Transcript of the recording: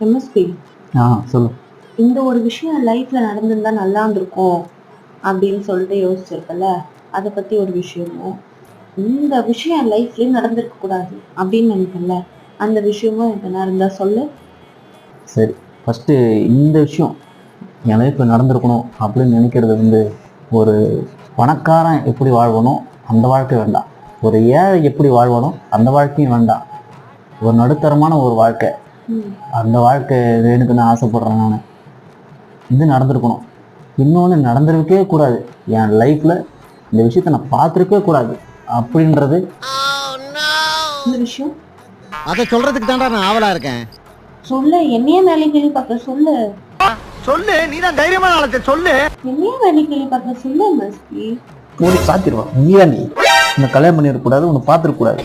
MSP ஆ சொல்லு. இந்த ஒரு விஷயம் லைஃப்ல நடந்திருந்தா நல்லா இருந்திருக்கும் அப்படின்னு சொல்லிட்டு யோசிச்சிருக்கல அதை பத்தி ஒரு விஷயமும் இந்த விஷயம் லைஃப்லயே நடந்திருக்க கூடாது அப்படின்னு நினைக்கல அந்த விஷயமும் எதனா இருந்தா சொல்லு. சரி ஃபஸ்ட்டு இந்த விஷயம் என் லைஃப்பில் நடந்திருக்கணும் அப்படின்னு நினைக்கிறது வந்து ஒரு பணக்காரன் எப்படி வாழ்வனோ அந்த வாழ்க்கை வேண்டாம். ஒரு ஏழை எப்படி வாழ்வனோ அந்த வாழ்க்கையும் வேண்டாம். ஒரு நடுத்தரமான ஒரு வாழ்க்கை. அந்த வாழ்க்கை வேணுக்குன்னு ஆசைப்படுறேன் நான். இது நடந்திருக்கணும். இன்னொன்று நடந்திருக்கவே கூடாது. என் லைஃப்பில் இந்த விஷயத்தை நான் பார்த்துருக்கவே கூடாது. அப்படின்றது இந்த விஷயம்? அதை சொல்றதுக்கு தான்டா நான் ஆவலா இருக்கேன். சொல்லு என்னைய வேலை கேள்வி பார்க்க சொல்லு. சொல்லு நீ தான் தைரியமான ஆளத்தை சொல்லு. என்னைய வேலை கேள்வி பார்க்க சொல்லு மூடி சாத்திடுவான் நீ தான் நீ? உன்னை கல்யாணம் பண்ணிடக்கூடாது உன்னை பார்த்துருக்கூடாது